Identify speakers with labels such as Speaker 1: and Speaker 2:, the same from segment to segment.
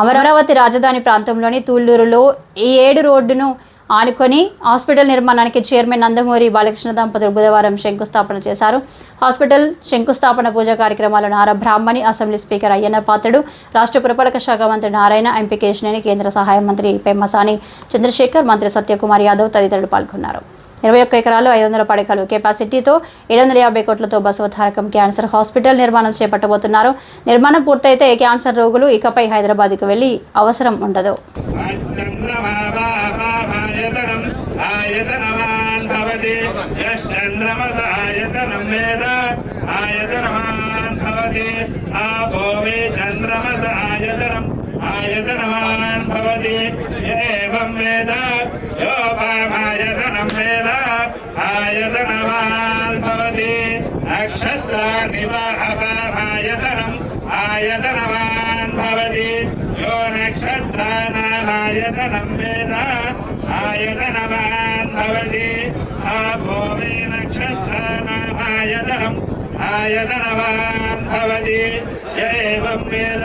Speaker 1: అమరావతి రాజధాని ప్రాంతంలోని తూళ్ళూరులో ఈ ఏడు రోడ్డును ఆనుకొని హాస్పిటల్ నిర్మాణానికి చైర్మన్ నందమూరి బాలకృష్ణ దంపతులు బుధవారం శంకుస్థాపన చేశారు. హాస్పిటల్ శంకుస్థాపన పూజా కార్యక్రమాలు నారా బ్రాహ్మణి అసెంబ్లీ స్పీకర్ అయ్యన్న పాత్రుడు రాష్ట్ర పురపాలక శాఖ మంత్రి నారాయణ ఎంపీ కేశినేని కేంద్ర సహాయ మంత్రి పెమ్మసాని చంద్రశేఖర్ మంత్రి సత్యకుమార్ యాదవ్ తదితరులు పాల్గొన్నారు. ఇరవై ఒక్క ఎకరాలు ఐదు వందల పడకలు కెపాసిటీతో ఏడు వందల యాభై కోట్లతో బసవతారకం క్యాన్సర్ హాస్పిటల్ నిర్మాణం చేపట్టబోతున్నారు. నిర్మాణం పూర్తయితే క్యాన్సర్ రోగులు ఇకపై హైదరాబాద్కు వెళ్ళి అవసరం ఉండదు.
Speaker 2: చంద్రమాయతనం ఆయతనవాన్ భవతి. ఆయతనం आयतनवान् भवति य एवं वेद योपामायतनं वेद आयतनवान् भवति नक्षत्राणि वाहपामायतनम् आयतनवान् भवति यो नक्षत्राणामायतनं वेद आयतनवान् भवति आपो मे नक्षत्राणामायतनम् आयतनवान् भवति य एवं वेद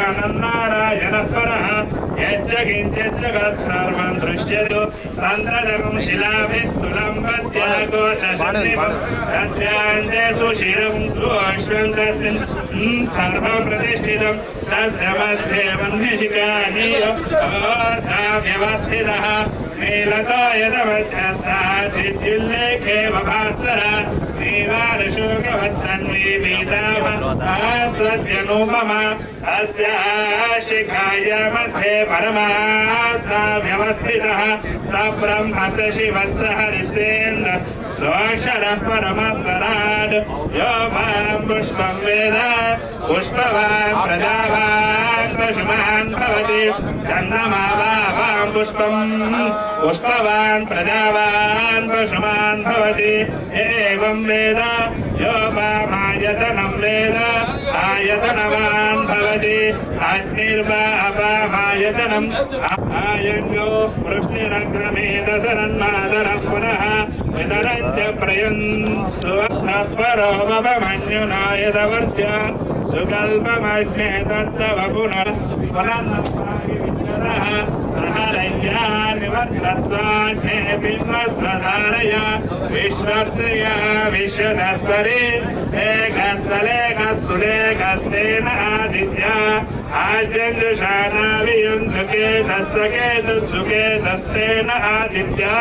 Speaker 2: ధ్యానన్నారాయణ పర. యజ్జగించగత్సర్వం దృశ్యదు సంద్రజగం శిలాభిస్తులం పద్యాఘోషేసు శిరం సుశ్వం తస్మిన్ సర్వం ప్రతిష్ఠితం తస్య మధ్యే మన్విషికానీయోస్థిత మేలతో యద మధ్యస్థాదిల్లేఖే భాస్వర मध्ये परमात्मा व्यवस्थितः स ब्रह्म स शिवः स हरिसेन्द्र स्वक्षरः परमस्वराट् यो वेद भवति चन्द्रमा वा वां पुष्पं पुष्पवान् प्रजावान् पशुमान् भवति एवं वेद यो वामायतनं वेद आयतनवान् भवति। अग्निर्वा अपामायतनम् आयङ्गो वृष्णिरग्रमेदसरन्मादरः पुनः वितरञ्च प्रयन्स्वरोपमन्युनायतवर्त्य सुकल्पमग्ने दत्तव पुनः पुनः सहरय्या निवर्तस्वाग्ने विश्वधस्परि। एक सुलेखस्तेन आदित्या आजञ्जुषाणा वियुन्धुके तस्य केतुसुकेतस्तेन आदित्या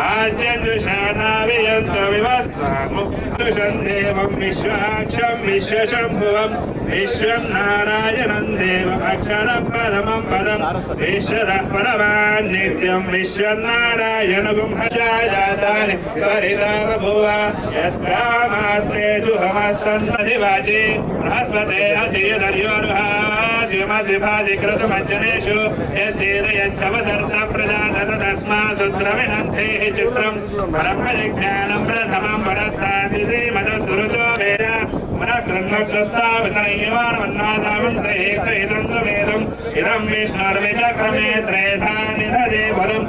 Speaker 2: आजञ्जुषाणा वियन्त विवस्वामुषं देवं विश्वाक्षं विश्वशम्भुवं विश्वं नारायणं देवमक्षरं परमं पदं विश्वतः परमान् नित्यं विश्वं नारायणगुं हजातानि परिता बभूव यद्रामास्ते जुहमस्तन्नदिवाचि बृहस्पते अतियदर्योर्हाद्युमधिभाधिकृतमज्जनेषु ध्युमधिभाधिक्रतुमज्जनेषु यद्देन यत्समदर्थप्रदानत तस्मात्सुत्रविनन्धेः चित्रम्। ब्रह्मजिज्ञानम् प्रथमम् वरस्तासि श्रीमदसुरुचो वेद। मनकृन्मग्रस्तावितनय्यमानमन्नादावन्त इदम् विष्णुर्विचक्रमे त्रेधा बलम्।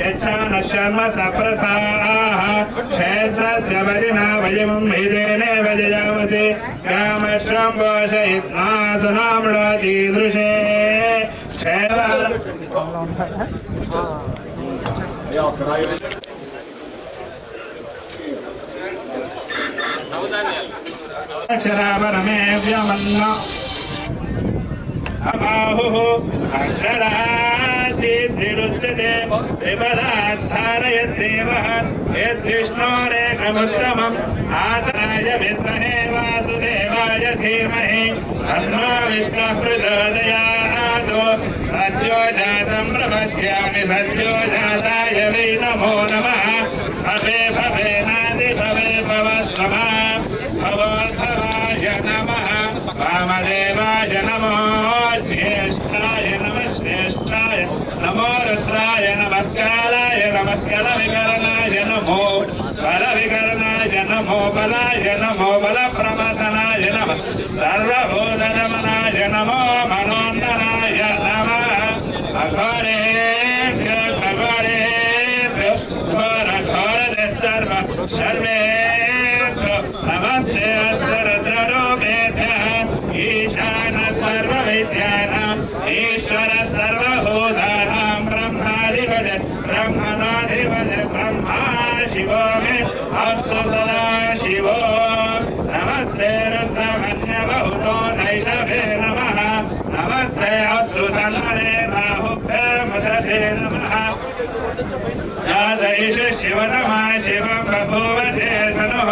Speaker 2: యచ్చానశ్యర్మ సప్రథాః క్షేత్రస్య వరిణా వయమం హిరేణే వజయామసి రామశ్రం పోషయిత్నా సునామృతీదృశే క్షేమ అక్షరాపరమే వ్యమన్న అబాహుః అక్షరాదిరుచ్యతే విపదాధారయద్దేవః యద్విష్ణోరేకముత్తమం ఆతరాయ విద్మహే వాసుదేవాయ ధీమహి తన్నో విష్ణుః ప్రచోదయాత్ సత్యో జాతం ప్రపద్యామి సత్యో జాతాయ వై నమో నమః వికారాయ నమస్కారాయ నమస్కార వికరణాయ నమో బల వికరణాయ నమో బలాయ నమో బల ప్రమతనాయ నమ సర్వభూతరమణాయ నమో మనోన్ననాయ నమ అఘోరే అఘోరే ఘోర ఘోర సర్వ నమస్తే సరద్రూపేభ్య ఈశాన సర్వ విద్యానా బ్రహ్మణాధిపతి బ్రహ్మా శివో మే అస్తు సదా శివో నమస్తే రుద్రమన్యబహుతో నైషభే నమః నమస్తే అస్తు తన్మనే బాహుభ్య మదతే నమః యాదైష శివతమా శివం బభూవతే ధనుః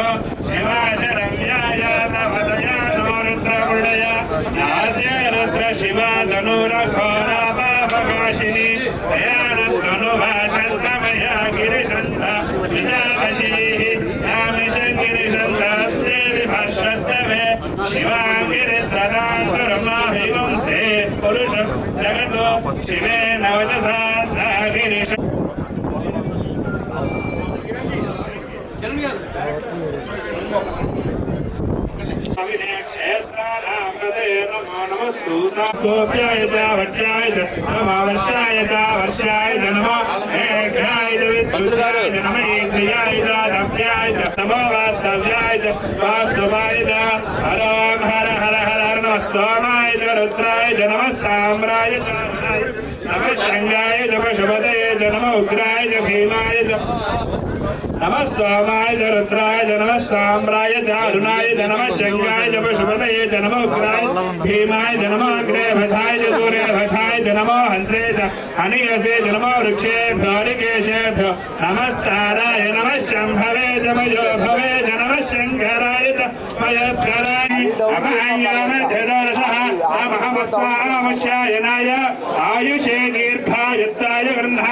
Speaker 2: శివాశరమ్యాయ తవదయానో రుద్రపుడయ యాదే రుద్ర శివా ధనురఘోరాపాపకాశిని దయానస్తనుభాషంతమయా జగతో శివేన వచసా గిరిశ गोप्याय च वट्याय च नमावश्याय च वर्षाय च नमो मेघाय च विद्युताय च नम इन्द्रियाय च दव्याय च नमो वास्तव्याय च वास्तवाय च हराम हर हर हर हर नमः सोमाय च रुद्राय च नमस्ताम्राय च नमः शृङ्गाय च पशुपतये च नमः उग्राय च भीमाय च। नमः सोमाय च रुद्राय च नमः साम्राय च अरुणाय च नमः शङ्गाय च पशुपतये च नमः उग्राय। भीमाय च नमः अग्रे भथाय च दूरे भथाय च नमो हन्त्रे च हनीयसे च नमो वृक्षेभ्यो हरिकेशेभ्यो। नमस्ताराय नमः शम्भवे च मयो भवे च नमः शङ्कराय च मयस्कराय। अमायामध्यदर्शः अमहमस्वामश्यायनाय आयुषे दीर्घायुत्ताय गृह्णामि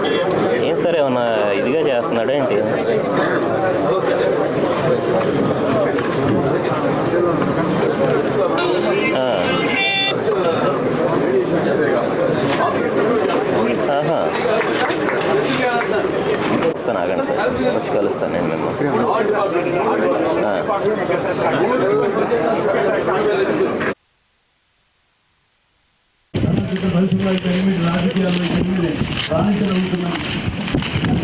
Speaker 3: చేస్తున్నాడా ఏంటి? వస్తాను ఆగండి. సార్ వచ్చి కలుస్తాను నేను మిమ్మల్ని.
Speaker 4: రాజకీయాల్లో రాణించగలుగుతున్నాం